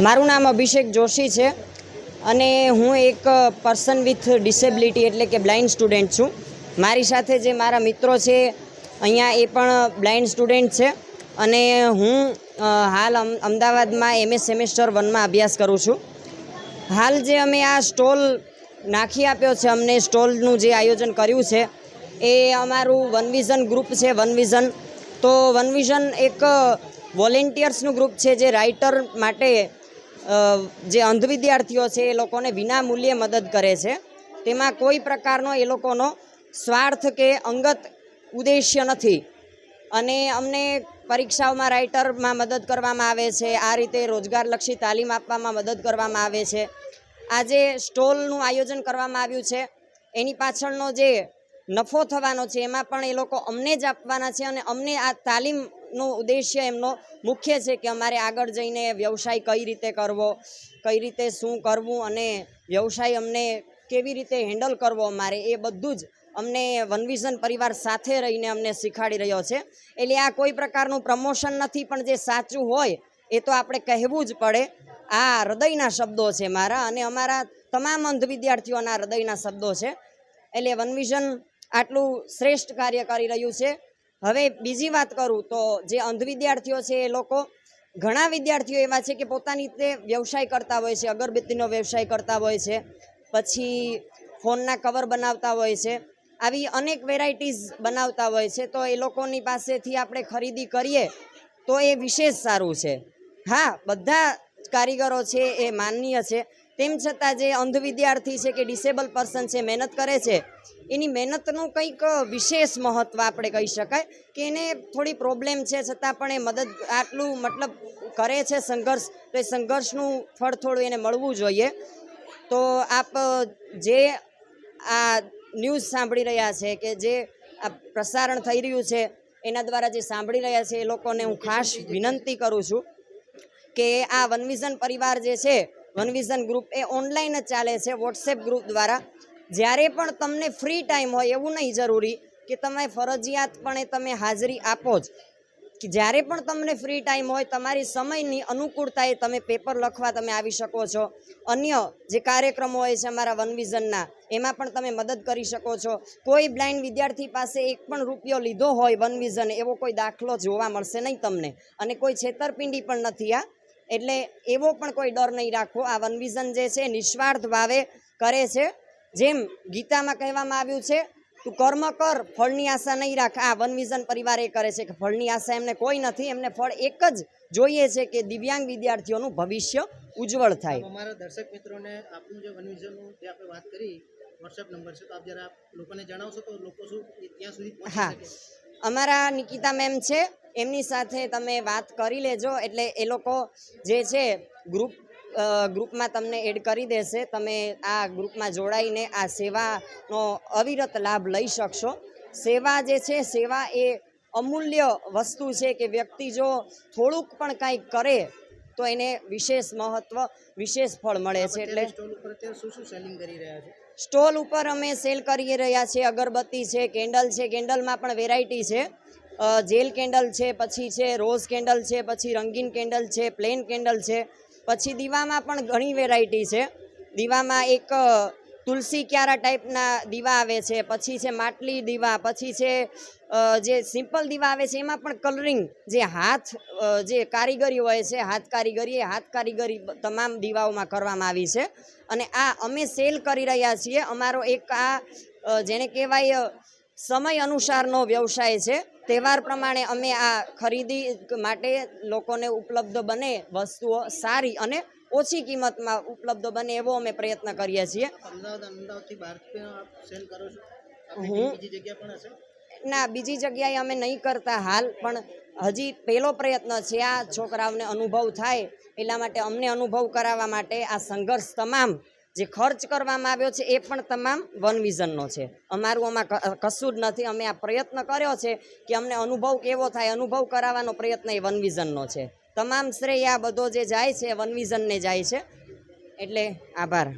મારું નામ અભિષેક જોશી છે અને હું એક પર્સન વિથ ડિસેબિલિટી એટલે કે બ્લાઇન્ડ સ્ટુડન્ટ છું. મારી સાથે જે મારા મિત્રો છે, અહીંયા એ પણ બ્લાઇન્ડ સ્ટુડન્ટ છે અને હું હાલ અમ- અમદાવાદમાં એમએ સેમેસ્ટર વનમાં અભ્યાસ કરું છું. હાલ જે અમે આ સ્ટોલ નાખી આપ્યો છે, અમને સ્ટોલનું જે આયોજન કર્યું છે, એ અમારું વન વિઝન ગ્રુપ છે, વન વિઝન. તો વન વિઝન એક વોલેન્ટિયર્સનું ગ્રુપ છે, જે રાઇટર માટે જે અંધ વિદ્યાર્થીઓ છે એ લોકોને વિના મૂલ્યે મદદ કરે છે. તેમાં કોઈ પ્રકારનો એ લોકોનો સ્વાર્થ કે અંગત ઉદ્દેશ્ય નથી. અને અમને પરીક્ષાઓમાં રાઇટરમાં મદદ કરવામાં આવે છે, આ રીતે રોજગારલક્ષી તાલીમ આપવામાં મદદ કરવામાં આવે છે. આજે સ્ટોલનું આયોજન કરવામાં આવ્યું છે. એની પાછળનો જે નફો થવાનો છે, એમાં પણ એ લોકો અમને જ આપવાના છે અને અમને આ તાલીમનો ઉદ્દેશ્ય એમનો મુખ્ય છે કે અમારે આગળ જઈને વ્યવસાય કઈ રીતે કરવો, કઈ રીતે શું કરવું અને વ્યવસાય અમને કેવી રીતે હેન્ડલ કરવો અમારે એ બધું જ અમને વનવિઝન પરિવાર સાથે રહીને અમને શીખવાડી રહ્યો છે. એટલે આ કોઈ પ્રકારનું પ્રમોશન નથી, પણ જે સાચું હોય એ તો આપણે કહેવું જ પડે. આ હૃદયના શબ્દો છે મારા અને અમારા તમામ અંધ વિદ્યાર્થીઓના હૃદયના શબ્દો છે. એટલે વનવિઝન આટલું શ્રેષ્ઠ કાર્ય કરી રહ્યું છે. હવે બીજી વાત કરું તો જે અંધ વિદ્યાર્થીઓ છે એ લોકો, ઘણા વિદ્યાર્થીઓ એવા છે કે પોતાની રીતે વ્યવસાય કરતા હોય છે, અગરબત્તીનો વ્યવસાય કરતા હોય છે, પછી ફોનના કવર બનાવતા હોય છે, આવી અનેક વેરાયટીઝ બનાવતા હોય છે, તો એ લોકોની પાસેથી આપણે ખરીદી કરીએ તો એ વિશેષ સારું છે. હા, બધા કારીગરો છે એ માનનીય છે તેમ છતાં જે અંધ વિદ્યાર્થી છે કે ડિસેબલ પર્સન છે, મહેનત કરે છે, એની મહેનતનું કંઈક વિશેષ મહત્ત્વ આપણે કહી શકાય કે એને થોડી પ્રોબ્લેમ છે, છતાં પણ એ મદદ આટલું મતલબ કરે છે સંઘર્ષ, તો એ સંઘર્ષનું ફળ થોડું એને મળવું જોઈએ. તો આપ જે આ ન્યૂઝ સાંભળી રહ્યા છે કે જે આ પ્રસારણ થઈ રહ્યું છે, એના દ્વારા જે સાંભળી રહ્યા છે એ લોકોને હું ખાસ વિનંતી કરું છું કે આ વનવિઝન પરિવાર જે છે વનવિઝન ગ્રુપ એ ઓનલાઈન જ ચાલે છે, વોટ્સએપ ગ્રુપ દ્વારા. જ્યારે પણ તમને ફ્રી ટાઈમ હોય, એવું નહીં જરૂરી કે તમે ફરજિયાતપણે તમે હાજરી આપો જ. કે જ્યારે પણ તમને ફ્રી ટાઈમ હોય, તમારી સમયની અનુકૂળતાએ તમે પેપર લખવા તમે આવી શકો છો. અન્ય જે કાર્યક્રમો હોય છે અમારા વનવિઝનના એમાં પણ તમે મદદ કરી શકો છો. કોઈ બ્લાઇન્ડ વિદ્યાર્થી પાસે એક પણ રૂપિયો લીધો હોય વનવિઝન એવો કોઈ દાખલો જોવા મળશે નહીં તમને. અને કોઈ છેતરપિંડી પણ નથી આ એટલે એવો પણ કોઈ ડર નહીં રાખવો. આ વનવિઝન જે છે નિસ્વાર્થ ભાવે કરે છે. જેમ ગીતામાં કહેવામાં આવ્યું છે તું કર્મ કર ફળની આશા નહીં રાખ. આ વનવિઝન પરિવાર એ કરે છે કે ફળની આશા એમને કોઈ નથી. એમને ફળ એક જ જોઈએ છે કે દિવ્યાંગ વિદ્યાર્થીઓનું ભવિષ્ય ઉજ્જવળ થાય. અમારા દર્શક મિત્રોને આપનું જે વનવિઝનનું જે આપણે વાત કરી વોટ્સએપ નંબર છે તો આપ જરા લોકોને જણાવશો તો લોકો શું ત્યાં સુધી હા. અમારા નિકિતા મેમ છે એમની સાથે તમે વાત કરી લેજો. એટલે એ લોકો જે છે ગ્રુપ ગ્રુપમાં તમને એડ કરી દેશે. તમે આ ગ્રુપમાં જોડાઈને આ સેવાનો અવિરત લાભ લઈ શકશો. સેવા જે છે સેવા એ અમૂલ્ય વસ્તુ છે કે વ્યક્તિ જો થોડુંક પણ કાંઈક કરે તો એને વિશેષ મહત્વ વિશેષ ફળ મળે છે. એટલે સ્ટોલ ઉપર શું શું સેલિંગ કરી રહ્યા છે? સ્ટોલ ઉપર અમે સેલ કરી રહ્યા છીએ. અગરબત્તી છે કેન્ડલ છે કેન્ડલમાં પણ વેરાયટી છે. જેલ કેન્ડલ છે, પછી છે, રોઝ કેન્ડલ છે, પછી રંગીન કેન્ડલ છે, પ્લેન કેન્ડલ છે, પછી દીવામાં પણ ઘણી વેરાયટી છે. દીવામાં એક તુલસી ક્યારા ટાઈપના દીવા આવે છે, પછી છે માટલી દીવા, પછી છે જે સિમ્પલ દીવા આવે છે, એમાં પણ કલરિંગ જે હાથ જે કારીગરી હોય છે, હાથ કારીગરી, એ હાથ કારીગરી તમામ દીવાઓમાં કરવામાં આવી છે. અને આ અમે સેલ કરી રહ્યા છીએ. અમારો એક આ જેને કહેવાય સમય અનુસારનો વ્યવસાય છે. તહેવાર પ્રમાણે અમે આ ખરીદી માટે લોકોને ઉપલબ્ધ બને વસ્તુઓ સારી અને ઓછી કિંમતમાં ઉપલબ્ધ બને એવો અમે પ્રયત્ન કરીએ છીએ. હું- ના બીજી જગ્યાએ અમે નહીં કરતા હાલ પણ હજી પહેલો પ્રયત્ન છે આ છોકરાઓને અનુભવ થાય. એટલા માટે અમને અનુભવ કરાવવા માટે આ સંઘર્ષ તમામ જે ખર્ચ કરવામાં આવ્યો છે એ પણ તમામ વન વિઝનનો છે. અમારું આમાં કશું જ નથી. અમે આ પ્રયત્ન કર્યો છે કે અમને અનુભવ કેવો થાય, અનુભવ કરાવવાનો પ્રયત્ન એ વન વિઝનનો છે. તમામ શ્રેય આ બધો જે જાય છે, વન વિઝનને જાય છે. એટલે આભાર.